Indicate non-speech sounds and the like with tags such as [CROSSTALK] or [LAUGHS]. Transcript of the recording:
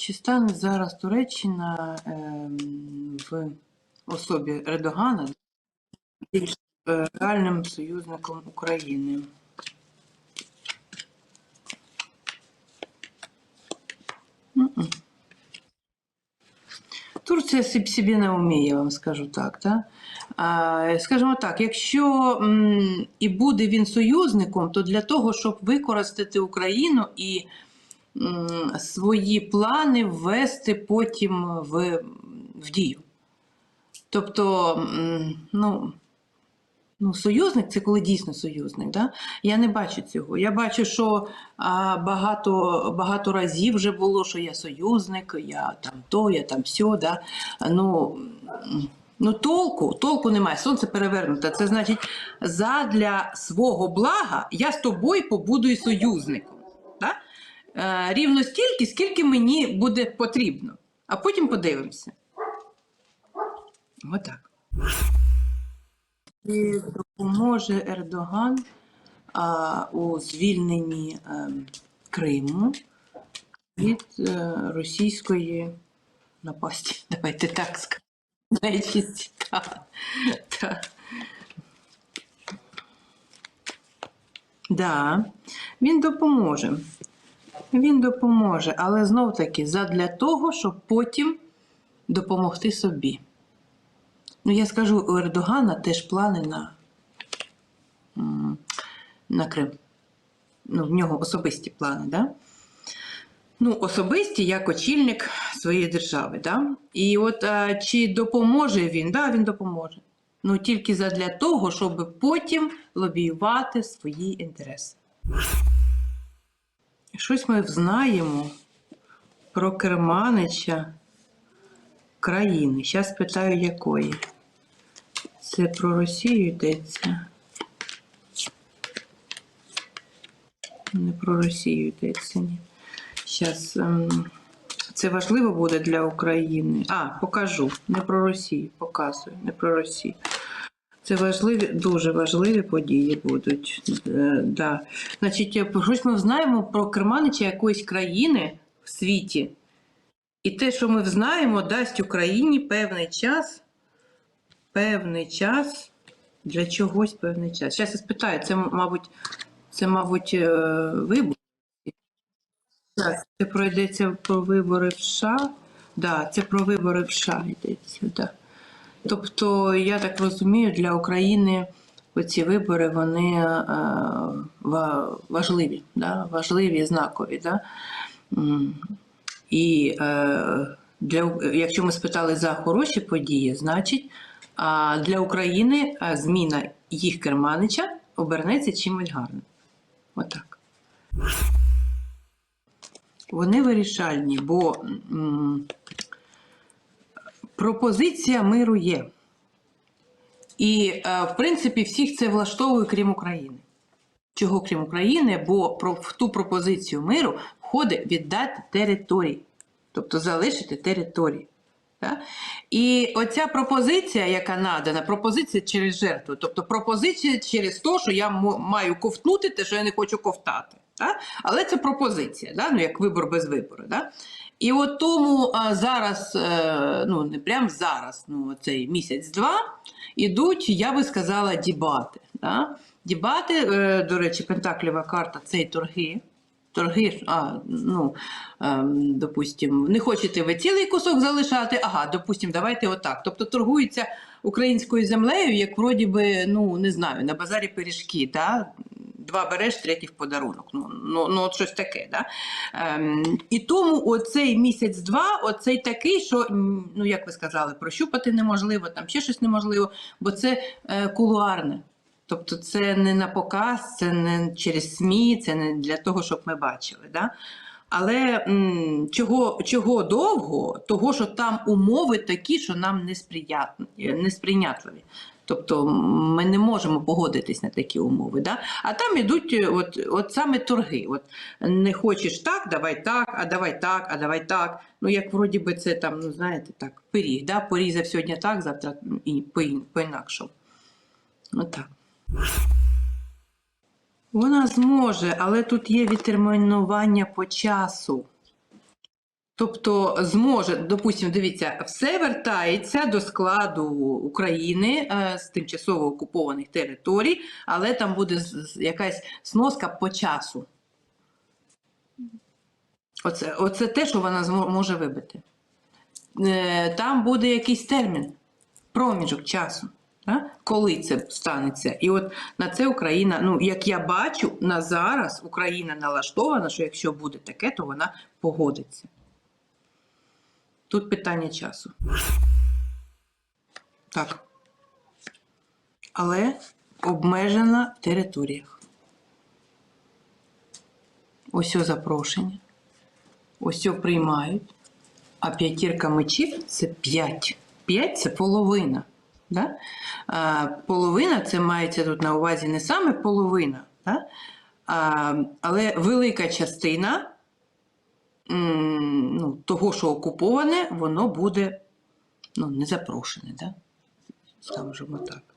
чи стане зараз Туреччина ем, в особі Ердогана більш е, реальним союзником України? Турція собі не вміє, я вам скажу так. Да? А, скажімо так, якщо м, і буде він союзником, то для того, щоб використати Україну і свої плани ввести потім в, в дію. Тобто, ну, ну, союзник це коли дійсно союзник. Да? Я не бачу цього. Я бачу, що а, багато, багато разів вже було, що я союзник, я там то, я там сьо. Да? Ну, ну толку, толку немає. Сонце перевернуте. Це значить, задля свого блага я з тобою побудую союзником. Да? Е, рівно стільки, скільки мені буде потрібно. А потім подивимося. Отак. Чи допоможе Ердоган а, у звільненні е, Криму від е, російської напасті? [LAUGHS] Давайте так скажемо. Нечисті, та, та. Да, він допоможе. Він допоможе, але знов таки задля того, щоб потім допомогти собі. Ну, я скажу, у Ердогана теж плани на, на Крим. Ну, в нього особисті плани, да? Ну, особисті як очільник своєї держави, да? І от а, чи допоможе він? Да, він допоможе. Ну тільки задля того, щоб потім лобіювати свої інтереси. Щось ми знаємо про керманича країни. Зараз питаю, якої. Це про Росію йдеться. Не про Росію йдеться, ні. Зараз це важливо буде для України. А, покажу. Не про Росію, показую, не про Росію. Це важливі, дуже важливі події будуть. Е, да. Значить, е, щось ми знаємо про керманича якоїсь країни в світі. І те, що ми знаємо, дасть Україні певний час, певний час для чогось певний час. Зараз я спитаю, це, мабуть, це, мабуть, е, вибори. Це пройдеться про вибори в США. Да, це про вибори в США йдеться. Да. Тобто, я так розумію, для України оці вибори вони е, важливі, да? важливі, знакові. Да? І е, для, якщо ми спитали за хороші події, значить для України зміна їх керманича обернеться чимось гарним. Отак. Вони вирішальні, бо пропозиція миру є. І, е, в принципі, всіх це влаштовує, крім України. Чого крім України? Бо в ту пропозицію миру входить віддати території, тобто залишити території. Так? І оця пропозиція, яка надана, пропозиція через жертву, тобто пропозиція через те, що я маю ковтнути те, що я не хочу ковтати. Так? Але це пропозиція, да? ну, як вибор без вибору. Да? І от тому зараз, е, ну не прямо зараз, ну цей місяць-два, ідуть, я би сказала, дібати. Да? Дібати, е, до речі, Пентаклєва карта це торги. Торги, а, ну, ем, допустим, не хочете ви цілий кусок залишати, ага, допустим, давайте отак. Тобто торгуються українською землею, як вроді би, ну, не знаю, на базарі пиріжки, да? Два береш, третій в подарунок. Ну, ну, ну от щось таке. Да? Ем, і тому оцей місяць-два, оцей такий, що, ну як ви сказали, прощупати неможливо, там ще щось неможливо, бо це е, кулуарне. Тобто це не на показ, це не через СМІ, це не для того, щоб ми бачили. Да? Але м, чого, чого довго, того, що там умови такі, що нам несприятні, несприйнятливі. Тобто ми не можемо погодитись на такі умови. Да? А там ідуть е, от, от саме торги. От, не хочеш так, давай так, а давай так, а давай так. Ну, як вроді би це там, ну знаєте, так, пиріг, да? порізав сьогодні так, завтра і по- по-інакшому. Отак. Вона зможе, але тут є відтермінування по часу. Тобто зможе, допустимо, дивіться, все вертається до складу України е, з тимчасово окупованих територій, але там буде якась сноска по часу. Оце, оце те, що вона може вибити. Е, Там буде якийсь термін, проміжок часу. Коли це станеться? І от на це Україна, ну як я бачу, на зараз Україна налаштована, що якщо буде таке, то вона погодиться. Тут питання часу. Так. Але обмежена територіях. Ось запрошення. Ось приймають. А п'ятірка мечів це 5. 5 це половина. Да? А, половина це мається тут на увазі не саме половина, да? а, але велика частина ну, того, що окуповане, воно буде ну, не запрошене, да? скажімо так.